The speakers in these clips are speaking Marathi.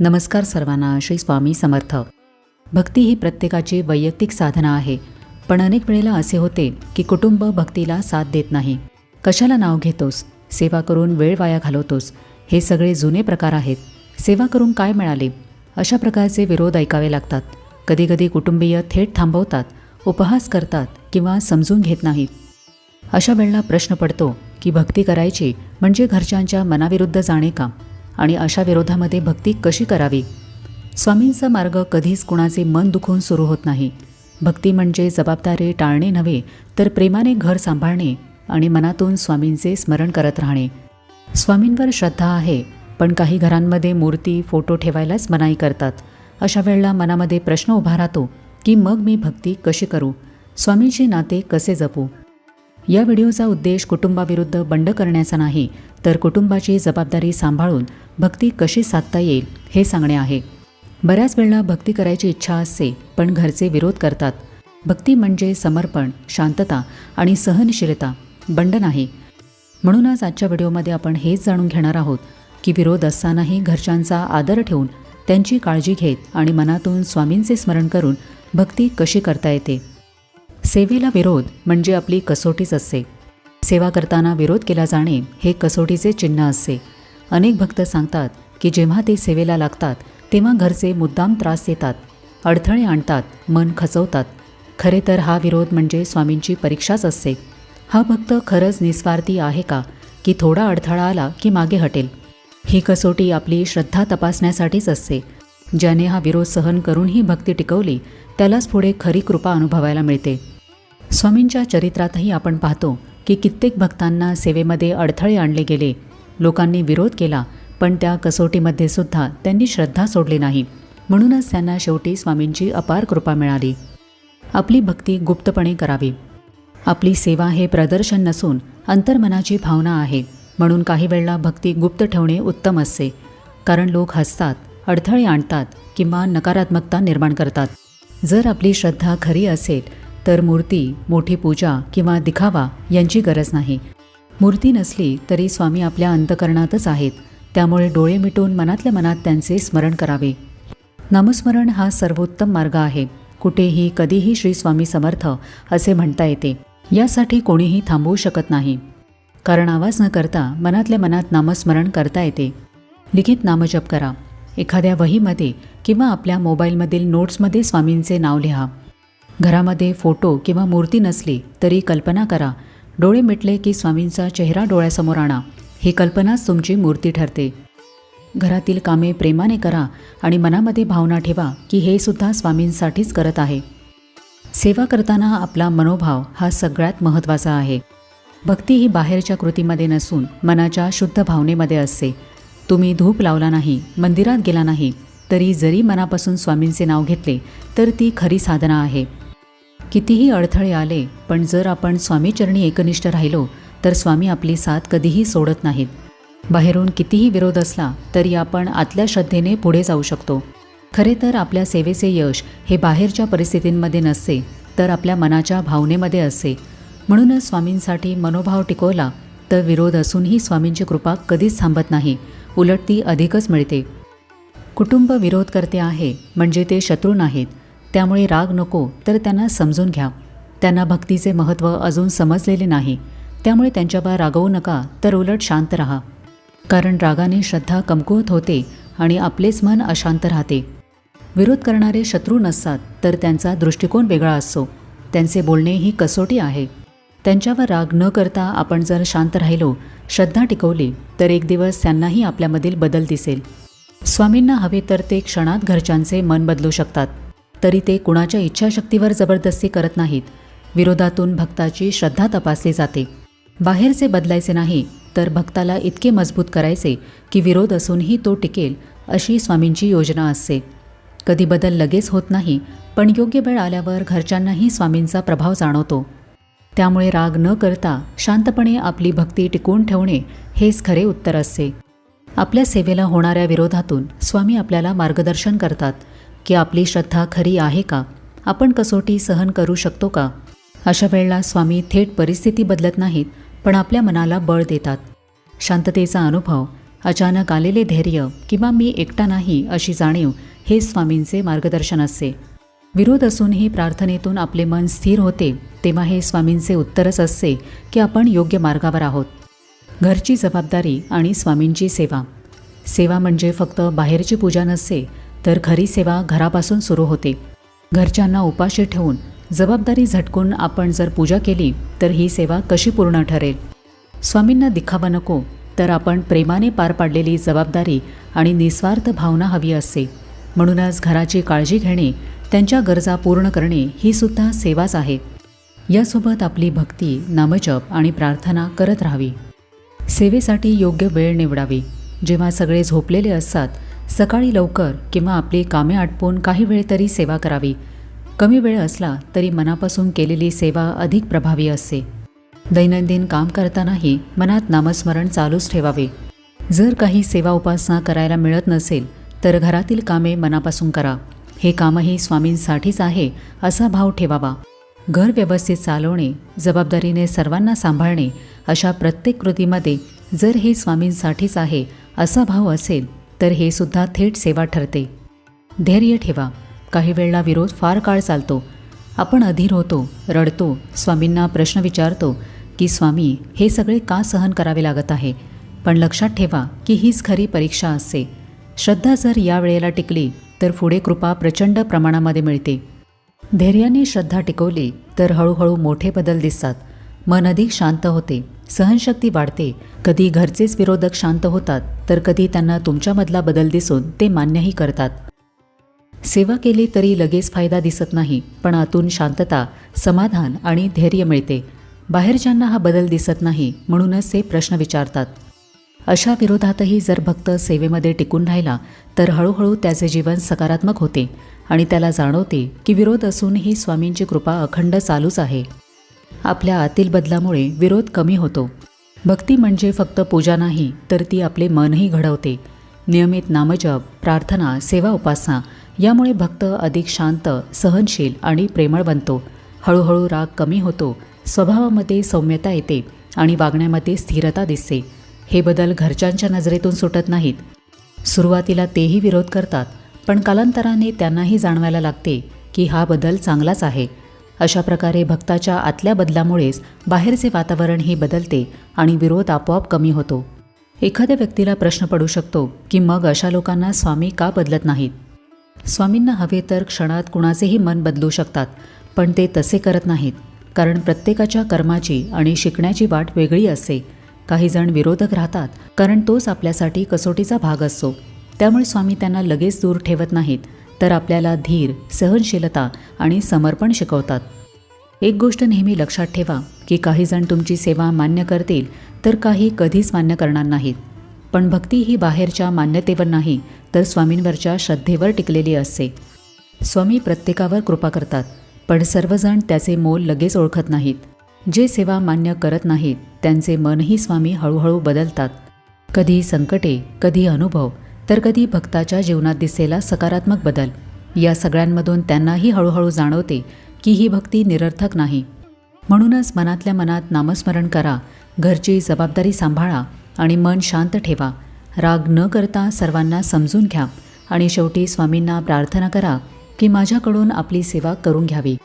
नमस्कार सर्वांना श्री स्वामी समर्थ. भक्ती ही प्रत्येकाची वैयक्तिक साधना आहे पण अनेक वेळेला असे होते की कुटुंब भक्तीला साथ देत नाही. कशाला नाव घेतोस? सेवा करून वेळ वाया घालवतोस? हे सगळे जुने प्रकार आहेत. सेवा करून काय मिळाले? अशा प्रकारचे विरोध ऐकावे लागतात. कधीकधी कुटुंबीय थेट थांबवतात उपहास करतात किंवा समजून घेत नाहीत. अशा वेळेला प्रश्न पडतो की भक्ती करायची म्हणजे घरच्यांच्या मनाविरुद्ध जाणे का? आणि अशा विरोधामध्ये भक्ती कशी करावी? स्वामींचा मार्ग कधीच कुणाचे मन दुखून सुरू होत नाही. भक्ती म्हणजे जबाबदारी टाळणे नव्हे तर प्रेमाने घर सांभाळणे आणि मनातून स्वामींचे स्मरण करत राहणे. स्वामींवर श्रद्धा आहे पण काही घरांमध्ये मूर्ती फोटो ठेवायलाच मनाई करतात. अशा वेळेला मनामध्ये प्रश्न उभा राहतो की मग मी भक्ती कशी करू? स्वामींशी नाते कसे जपू? या व्हिडिओचा उद्देश कुटुंबाविरुद्ध बंड करण्याचा नाही तर कुटुंबाची जबाबदारी सांभाळून भक्ती कशी साधता येईल हे सांगणे आहे. बऱ्याच वेळेला भक्ती करायची इच्छा असते पण घरचे विरोध करतात. भक्ती म्हणजे समर्पण शांतता आणि सहनशीलता बंड नाही. म्हणूनच आजच्या व्हिडिओमध्ये आपण हेच जाणून घेणार आहोत की विरोध असतानाही घरच्यांचा आदर ठेवून त्यांची काळजी घेत आणि मनातून स्वामींचे स्मरण करून भक्ती कशी करता येते. सेवेला विरोध म्हणजे आपली कसोटीच असते सेवा करताना विरोध केला जाणे हे कसोटीचे चिन्ह असते अनेक भक्त सांगतात की जेव्हा ते सेवेला लागतात तेव्हा घरचे मुद्दाम त्रास देतात अडथळे आणतात मन खचवतात. खरे तर हा विरोध म्हणजे स्वामींची परीक्षाच असते हा भक्त खरंच निस्वार्थी आहे का की थोडा अडथळा आला की मागे हटेल? ही कसोटी आपली श्रद्धा तपासण्यासाठीच असते. ज्याने हा विरोध सहन करूनही भक्ती टिकवली त्यालाच पुढे खरी कृपा अनुभवायला मिळते. स्वामींच्या चरित्रातही आपण पाहतो की कित्येक भक्तांना सेवेमध्ये अडथळे आणले गेले. लोकांनी विरोध केला पण त्या कसोटीमध्ये सुद्धा त्यांनी श्रद्धा सोडली नाही. म्हणूनच त्यांना शेवटी स्वामींची अपार कृपा मिळाली. आपली भक्ती गुप्तपणे करावी. आपली सेवा हे प्रदर्शन नसून अंतर्मनाची भावना आहे. म्हणून काही वेळेला भक्ती गुप्त ठेवणे उत्तम असते. कारण लोक हसतात अडथळे आणतात किंवा नकारात्मकता निर्माण करतात. जर आपली श्रद्धा खरी असेल तर मूर्ती मोठी पूजा किंवा दिखावा यांची गरज नाही. मूर्ती नसली तरी स्वामी आपल्या अंतकरणातच आहेत. त्यामुळे डोळे मिटून मनातल्या मनात त्यांचे स्मरण करावे. नामस्मरण हा सर्वोत्तम मार्ग आहे. कुठेही कधीही श्री स्वामी समर्थ असे म्हणता येते. यासाठी कोणीही थांबवू शकत नाही. कारण आवाज न करता मनातल्या मनात नामस्मरण करता येते. लिखित नामजप करा. एखाद्या वहीमध्ये किंवा आपल्या मोबाईलमधील नोट्समध्ये स्वामींचे नाव लिहा. घरामध्ये फोटो किंवा मूर्ती नसली तरी कल्पना करा. डोळे मिटले की स्वामींचा चेहरा डोळ्यासमोर आणा. ही कल्पनाच तुमची मूर्ती ठरते. घरातील कामे प्रेमाने करा आणि मनामध्ये भावना ठेवा की हे सुद्धा स्वामींसाठीच करत आहे. सेवा करताना आपला मनोभाव हा सगळ्यात महत्त्वाचा आहे. भक्ती ही बाहेरच्या कृतीमध्ये नसून मनाच्या शुद्ध भावनेमध्ये असते. तुम्ही धूप लावला नाही मंदिरात गेला नाही तरी जरी मनापासून स्वामींचे नाव घेतले तर ती खरी साधना आहे. कितीही अडथळे आले पण जर आपण स्वामीचरणी एकनिष्ठ राहिलो तर स्वामी आपली साथ कधीही सोडत नाहीत. बाहेरून कितीही विरोध असला तरी आपण आतल्या श्रद्धेने पुढे जाऊ शकतो. खरे तर आपल्या सेवेचे यश हे बाहेरच्या परिस्थितींमध्ये नसते तर आपल्या मनाच्या भावनेमध्ये असते. म्हणूनच स्वामींसाठी मनोभाव टिकवला तर विरोध असूनही स्वामींची कृपा कधीच थांबत नाही उलट ती अधिकच मिळते. कुटुंब विरोध करते आहे म्हणजे ते शत्रू नाहीत. त्यामुळे राग नको तर त्यांना समजून घ्या. त्यांना भक्तीचे महत्त्व अजून समजलेले नाही. त्यामुळे त्यांच्यावर रागवू नका तर उलट शांत राहा. कारण रागाने श्रद्धा कमकुवत होते आणि आपलेच मन अशांत राहते. विरोध करणारे शत्रू नसतात तर त्यांचा दृष्टिकोन वेगळा असतो. त्यांचे बोलणे ही कसोटी आहे. त्यांच्यावर राग न करता आपण जर शांत राहिलो श्रद्धा टिकवली तर एक दिवस त्यांनाही आपल्यामधील बदल दिसेल. स्वामींना हवे तर ते क्षणात घरच्यांचे मन बदलू शकतात. तरी ते कुणाच्या इच्छाशक्तीवर जबरदस्ती करत नाहीत. विरोधातून भक्ताची श्रद्धा तपासली जाते. बाहेरचे बदलायचे नाही तर भक्ताला इतके मजबूत करायचे की विरोध असूनही तो टिकेल अशी स्वामींची योजना असते. कधी बदल लगेच होत नाही पण योग्य वेळ आल्यावर घरच्यांनाही स्वामींचा प्रभाव जाणवतो. त्यामुळे राग न करता शांतपणे आपली भक्ती टिकवून ठेवणे हेच खरे उत्तर असते. आपल्या सेवेला होणाऱ्या विरोधातून स्वामी आपल्याला मार्गदर्शन करतात. की आपली श्रद्धा खरी आहे का? आपण कसोटी सहन करू शकतो का? अशा वेळेला स्वामी थेट परिस्थिती बदलत नाहीत पण आपल्या मनाला बळ देतात. शांततेचा अनुभव अचानक आलेले धैर्य किंवा मी एकटा नाही अशी जाणीव हे स्वामींचे मार्गदर्शन असते. विरोध असूनही प्रार्थनेतून आपले मन स्थिर होते तेव्हा हे स्वामींचे उत्तरच असते की आपण योग्य मार्गावर आहोत. घरची जबाबदारी आणि स्वामींची सेवा. सेवा म्हणजे फक्त बाहेरची पूजा नसते तर खरी सेवा घरापासून सुरू होते. घरच्यांना उपाशी ठेवून जबाबदारी झटकून आपण जर पूजा केली तर ही सेवा कशी पूर्ण ठरेल? स्वामींना दिखावा नको तर आपण प्रेमाने पार पाडलेली जबाबदारी आणि निस्वार्थ भावना हवी असते. म्हणूनच घराची काळजी घेणे त्यांच्या गरजा पूर्ण करणे ही सुद्धा सेवाच आहे. यासोबत आपली भक्ती नामजप आणि प्रार्थना करत राहावी. सेवेसाठी योग्य वेळ निवडावी. जेव्हा सगळे झोपलेले असतात सकाळी लवकर किंवा आपली कामे आटपून काही वेळ तरी सेवा करावी. कमी वेळ असला तरी मनापासून केलेली सेवा अधिक प्रभावी असते. दैनंदिन काम करतानाही मनात नामस्मरण चालूच ठेवावे. जर काही सेवा उपासना करायला मिळत नसेल तर घरातील कामे मनापासून करा. हे कामही स्वामींसाठीच आहे असा भाव ठेवावा. घर व्यवस्थित चालवणे जबाबदारीने सर्वांना सांभाळणे अशा प्रत्येक कृतीमध्ये जर हे स्वामींसाठीच आहे असा भाव असेल तर हे सुद्धा थेट सेवा ठरते. धैर्य ठेवा. काही वेळेला विरोध फार काळ चालतो. आपण अधीर होतो रडतो स्वामींना प्रश्न विचारतो की स्वामी हे सगळे का सहन करावे लागत आहे? पण लक्षात ठेवा की हीच खरी परीक्षा असते. श्रद्धा जर या वेळेला टिकली तर पुढे कृपा प्रचंड प्रमाणामध्ये मिळते. धैर्याने श्रद्धा टिकवली तर हळूहळू मोठे बदल दिसतात. मन अधिक शांत होते. सहनशक्ती वाढते. कधी घरचेच विरोधक शांत होतात तर कधी त्यांना तुमच्यामधला बदल दिसून ते मान्यही करतात. सेवा केली तरी लगेच फायदा दिसत नाही पण आतून शांतता समाधान आणि धैर्य मिळते. बाहेरच्यांना हा बदल दिसत नाही म्हणूनच ते प्रश्न विचारतात. अशा विरोधातही जर भक्त सेवेमध्ये टिकून राहिला तर हळूहळू त्याचे जीवन सकारात्मक होते आणि त्याला जाणवते की विरोध असूनही स्वामींची कृपा अखंड चालूच आहे. आपल्या आतील बदलामुळे विरोध कमी होतो. भक्ती म्हणजे फक्त पूजा नाही तर ती आपले मनही घडवते. नियमित नामजप प्रार्थना सेवा उपासना यामुळे भक्त अधिक शांत सहनशील आणि प्रेमळ बनतो. हळूहळू राग कमी होतो स्वभावामध्ये सौम्यता येते आणि वागण्यामध्ये स्थिरता दिसते. हे बदल घरच्यांच्या नजरेतून सुटत नाहीत. सुरुवातीला तेही विरोध करतात पण कालांतराने त्यांनाही जाणवायला लागते की हा बदल चांगलाच आहे. अशा प्रकारे भक्ताच्या आतल्या बदलामुळेच बाहेरचे वातावरणही बदलते आणि विरोध आपोआप कमी होतो. एखाद्या व्यक्तीला प्रश्न पडू शकतो की मग अशा लोकांना स्वामी का बदलत नाहीत? स्वामींना हवे तर क्षणात कुणाचेही मन बदलू शकतात पण ते तसे करत नाहीत कारण प्रत्येकाच्या कर्माची आणि शिकण्याची वाट वेगळी असते. काही जण विरोधक राहतात कारण तोच आपल्यासाठी कसोटीचा भाग असतो. त्यामुळे स्वामी त्यांना लगेच दूर ठेवत नाहीत. तर आपल्याला धीर सहनशीलता आणि समर्पण शिकवतात. एक गोष्ट नेहमी लक्षात ठेवा की काही जण तुमची सेवा मान्य करतील तर काही कधीच मान्य करणार नाहीत. पण भक्ती ही बाहेरच्या मान्यतेवर नाही तर स्वामींवरच्या श्रद्धेवर टिकलेली असते. स्वामी प्रत्येकावर कृपा करतात पण सर्वजण त्याचे मोल लगेच ओळखत नाहीत. जे सेवा मान्य करत नाहीत त्यांचे मनही स्वामी हळूहळू बदलतात. कधी संकटे कधी अनुभव तर कधी भक्ताच्या जीवनात दिसलेला सकारात्मक बदल. या सगळ्यांमधून त्यांनाही हळूहळू जाणवते की ही भक्ती निरर्थक नाही. म्हणूनच मनातल्या मनात नामस्मरण करा घरची जबाबदारी सांभाळा आणि मन शांत ठेवा. राग न करता सर्वांना समजून घ्या आणि शेवटी स्वामींना प्रार्थना करा की माझ्याकडून आपली सेवा करून घ्यावी.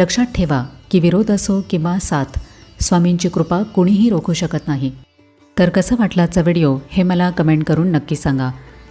लक्षात ठेवा की विरोध असो किंवा साथ स्वामींची कृपा कुणीही रोखू शकत नाही. तर कसं वाटला आजचा व्हिडिओ हे मला कमेंट करून नक्की सांगा.